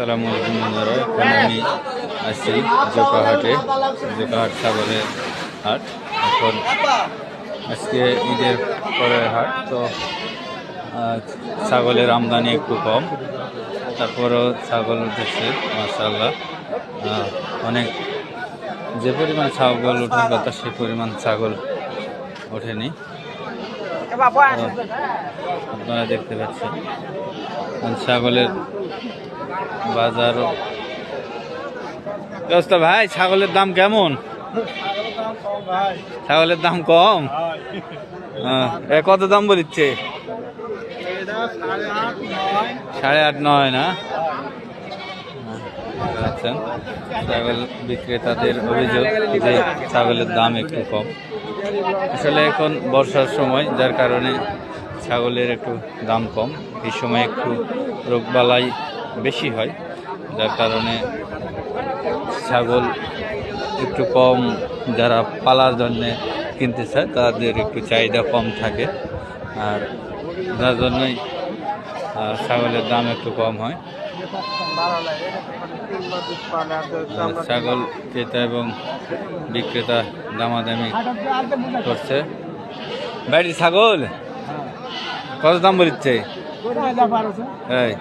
আসসালামু আলাইকুম বন্ধুরা, এখন আমি আছি জোকাহাটে, জোকাহাট ছাগলের হাট। এখন আজকে ঈদের পরের হাট, তো ছাগলের আমদানি একটু কম, তারপরও ছাগল উঠেছে মাসাল্লাহ অনেক যে পরিমাণ ছাগল ওঠার কথা, সে পরিমাণ ছাগল ওঠেনি। আপনারা দেখতে পাচ্ছেন ছাগলের বাজারও দোস্ত ভাই ছাগলের দাম কেমন? ছাগলের দাম কম? হ্যাঁ, এ কত দাম বলিচ্ছে? সাড়ে আট নয় না? আচ্ছা। ছাগল বিক্রেতাদের অভিযোগ যে ছাগলের দাম একটু কম। আসলে এখন বর্ষার সময় যার কারণে ছাগলের একটু দাম কম। এই সময় একটু রোগবালাই বেশি হয় যার কারণে ছাগল একটু কম যারা পালার জন্য কিনতে চায় তাদের একটু চাহিদা কম থাকে। আর যার জন্যই ছাগলের দাম একটু কম হয়। ছাগল ক্রেতা এবং বিক্রেতা দামাদামি করছে। বাড়ির ছাগল? কত দাম বলিচ্ছে? এই